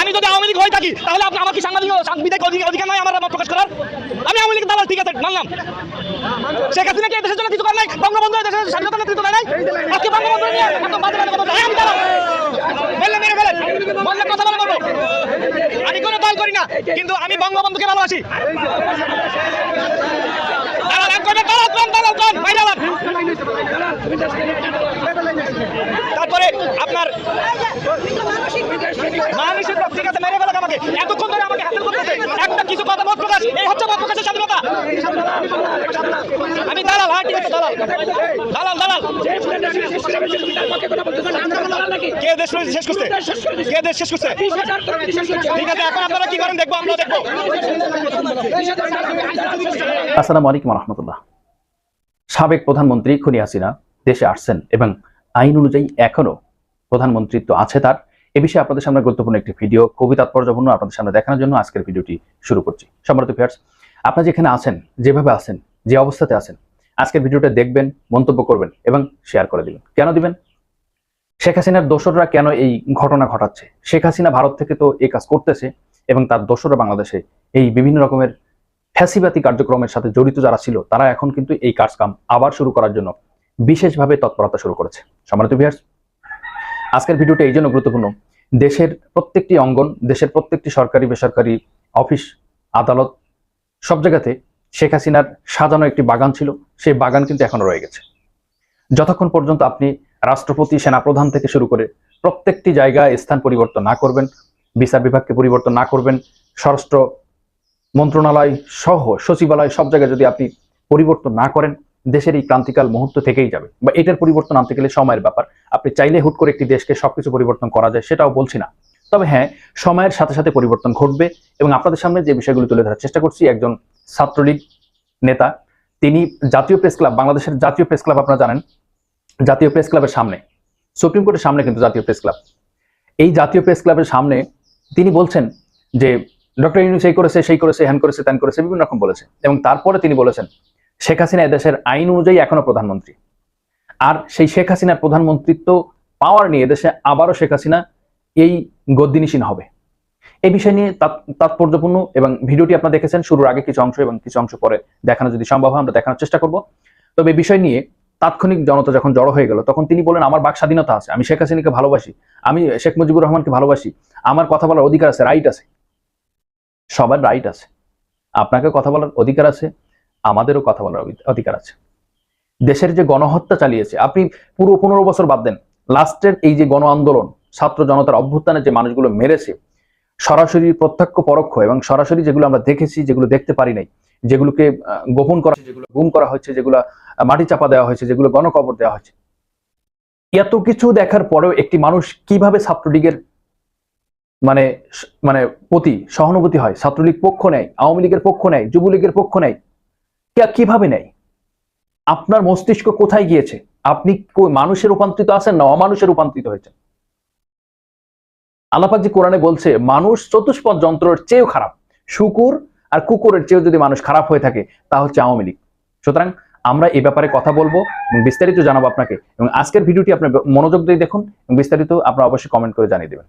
আমি যদি আওয়ামী লীগ হয়ে থাকি, তাহলে আপনি আমার কি সাংবাদিক সাংবিধানিক অধিকার নয় আমার মত প্রকাশ করার? আমি আওয়ামী লীগ দালাল, ঠিক আছে, মানলাম। শেখ হাসিনা কি দেশের জন্য কিছু করে নাই? বঙ্গবন্ধু দেশের স্বাধীনতা নেতৃত্ব দেয় নাই? আজকে বঙ্গবন্ধু নিয়ে এত বাজে বাজে কথা আমি দালাল। বললে মেরে ফেলেন বললে কথা বলা বলব। আমি কোনো দল করি না, কিন্তু আমি বঙ্গবন্ধুকে ভালোবাসি দালাল এক করে দালাল কোন তারপরে আপনার মানুষের ঠিক আছে, মেরে ফেলাক আমাকে। এতক্ষণ ধরে আমাকে করতেছে একটা কিছু কথা মত প্রকাশ, এই হচ্ছে মত প্রকাশের স্বাধীনতা। আমি দালাল হ্যাঁ ঠিক আছে দালাল। দালাল দালাল। কে দেশ শেষ করছে কে দেশ শেষ করছে ঠিক আছে, এখন আপনারা কি করেন দেখব আমরা দেখব। আসসালামু আলাইকুম রহমতুল্লাহ। সাবেক প্রধানমন্ত্রী খুনি হাসিনা দেশে আসছেন এবং আইন অনুযায়ী এখনও প্রধানমন্ত্রিত্ব আছে তার। এ বিষয়ে আপনাদের সামনে গুরুত্বপূর্ণ একটি ভিডিও খুবই তাৎপর্যপূর্ণ আপনাদের সামনে দেখানোর জন্য আজকের ভিডিওটি শুরু করছি। সম্মানিত ভিউয়ার্স আপনারা যেখানে আছেন, যেভাবে আছেন, যে অবস্থাতে আছেন, আজকের ভিডিওটা দেখবেন, মন্তব্য করবেন এবং শেয়ার করে দিবেন। কেন দিবেন? শেখ হাসিনার দোসররা কেন এই ঘটনা ঘটাচ্ছে? শেখ হাসিনা ভারত থেকে তো এই কাজ করতেছে এবং তার দোসররা বাংলাদেশে এই বিভিন্ন রকমের ফ্যাসিবাতি কার্যক্রমের সাথে জড়িত যারা ছিল, তারা এখন কিন্তু এই কাজকাম আবার শুরু করার জন্য বিশেষভাবে তৎপরতা শুরু করেছে। সম্মানিত ভিউয়ার্স আজকের ভিডিওটা এই জন্য গুরুত্বপূর্ণ। দেশের প্রত্যেকটি অঙ্গন, দেশের প্রত্যেকটি সরকারি, বেসরকারি অফিস, আদালত, সব জায়গাতে শেখ হাসিনার সাজানো একটি বাগান ছিল, সেই বাগান কিন্তু এখনও রয়ে গেছে। যতক্ষণ পর্যন্ত আপনি রাষ্ট্রপতি, সেনাপ্রধান থেকে শুরু করে প্রত্যেকটি জায়গায় স্থান পরিবর্তন না করবেন, বিচার বিভাগকে পরিবর্তন না করবেন, স্বরাষ্ট্র মন্ত্রণালয় সহ সচিবালয় সব জায়গায় যদি আপনি পরিবর্তন না করেন, দেশের এই ক্রান্তিকাল মুহূর্ত থেকেই যাবে। বা এটার পরিবর্তন আনতে গেলে সময়ের ব্যাপার। আপনি চাইলে হুট করে একটি দেশকে সবকিছু পরিবর্তন করা যায়, সেটাও বলছি না। তবে হ্যাঁ সময়ের সাথে সাথে পরিবর্তন ঘটবে এবং আপনাদের সামনে যে বিষয়গুলো তুলে ধরার চেষ্টা করছি, একজন ছাত্রলীগ নেতা, তিনি জাতীয় প্রেস ক্লাব, বাংলাদেশের জাতীয় প্রেস ক্লাব আপনারা জানেন, জাতীয় প্রেস ক্লাবের সামনে, সুপ্রিম কোর্টের সামনে কিন্তু জাতীয় প্রেস ক্লাব। এই জাতীয় প্রেস ক্লাবের সামনে তিনি বলছেন যে ডক্টর ইউনুস এই করেছে, সেই করেছে, হ্যান করেছে, ত্যান করেছে, বিভিন্ন রকম বলেছে। এবং তারপরে তিনি বলেছেন, শেখ হাসিনা এদেশের আইন অনুযায়ী এখনও প্রধানমন্ত্রী। আর সেই শেখ হাসিনার প্রধানমন্ত্রিত্ব পাওয়ার নিয়ে এদেশে আবারও শেখ হাসিনা এই গদ্দিনীসীন হবে। এই বিষয় নিয়ে তাৎপর্যপূর্ণ এবং ভিডিওটি আপনারা দেখেছেন, শুরুর আগে কিছু অংশ এবং কিছু অংশ পরে দেখানো যদি সম্ভব হয়, আমরা দেখানোর চেষ্টা করব। তবে এই বিষয় নিয়ে তাৎক্ষণিক জনতা যখন জড়ো হয়ে গেল, তখন তিনি বলেন, আমার বাক স্বাধীনতা আছে, আমি শেখ হাসিনাকে ভালোবাসি, আমি শেখ মুজিবুর রহমানকে ভালোবাসি, আমার কথা বলার অধিকার আছে, রাইট আছে। সবার রাইট আছে। আপনাকে কথা বলার অধিকার আছে, আমাদেরও কথা বলার অধিকার আছে। দেশের যে গণহত্যা চালিয়েছে, আপনি পুরো পনেরো বছর বাদ দেন, লাস্টের এই যে গণ আন্দোলন, ছাত্র জনতার অভ্যুত্থানে যে মানুষগুলো মেরেছে, সরাসরি প্রত্যক্ষ, পরোক্ষ এবং সরাসরি যেগুলো আমরা দেখেছি, যেগুলো দেখতে পারি নাই, যেগুলোকে গোপন করা যেগুলো গুম করা হয়েছে, যেগুলো মাটি চাপা দেওয়া হয়েছে, যেগুলো গণকবর দেওয়া হয়েছে। এত কিছু দেখার পরেও একটি মানুষ কীভাবে ছাত্রলীগের মানে মানে প্রতি সহানুভূতি হয়, ছাত্রলীগ পক্ষ নেয়, আওয়ামী লীগের পক্ষ নেয়, যুবলীগের পক্ষ নেয় কীভাবে নেয়? আপনার মস্তিষ্ক কোথায় গিয়েছে? আপনি মানুষে রূপান্তরিত আছেন না অমানুষে রূপান্তরিত হয়েছে আল্লাপাক কোরআনে বলছে, মানুষ চতুষ্পদ যন্ত্রের চেয়েও খারাপ। শুকুর আর কুকুরের চেয়েও যদি মানুষ খারাপ হয়ে থাকে, তা হচ্ছে আওয়ামী লীগ। সুতরাং আমরা এই ব্যাপারে কথা বলব এবং বিস্তারিত জানাব আপনাকে এবং আজকের ভিডিওটি আপনি মনোযোগ দিয়ে দেখুন এবং বিস্তারিত আপনারা অবশ্যই কমেন্ট করে জানিয়ে দেবেন।